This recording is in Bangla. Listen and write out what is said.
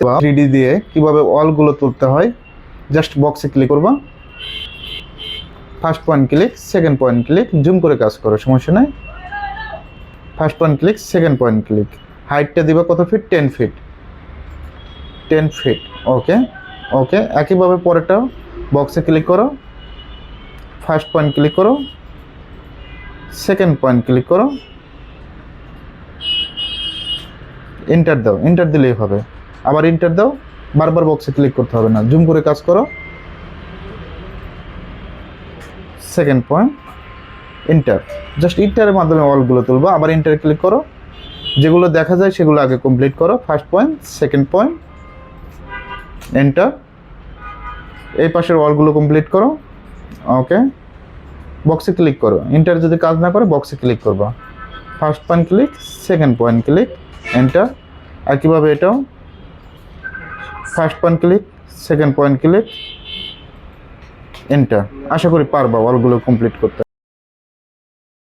থ্রিডি দিয়ে কীভাবে অলগুলো তুলতে হয়। জাস্ট বক্সে ক্লিক করবা। First point click second point click zoom করে কাজ করো, সমস্যা নাই। First point click second point click হাইটটা দিবা কত feet ten feet ten feet okay okay একইভাবে পরেরটাও বক্সে ক্লিক করো। ফার্স্ট পয়েন্ট ক্লিক করো। সেকেন্ড পয়েন্ট ক্লিক করো। এন্টার দাও এন্টার দিলেই হবে। আবার ইন্টার দাও, বারবার বক্সে ক্লিক করতে হবে না। জুম করে কাজ করো। সেকেন্ড পয়েন্ট ইন্টার জাস্ট ইন্টারের মাধ্যমে অলগুলো তুলবো, আবার এন্টার ক্লিক করো। যেগুলো দেখা যায় সেগুলো আগে কমপ্লিট করো। First point second point enter এই পাশের ওয়ালগুলো কমপ্লিট করো। ওকে বক্সে ক্লিক করো। ইন্টার যদি কাজ না করে বক্সে ক্লিক করবা। First point click second point click enter একইভাবে এটাও? First point click second point click enter আশা করি পারবা অলগুলো কমপ্লিট করতে।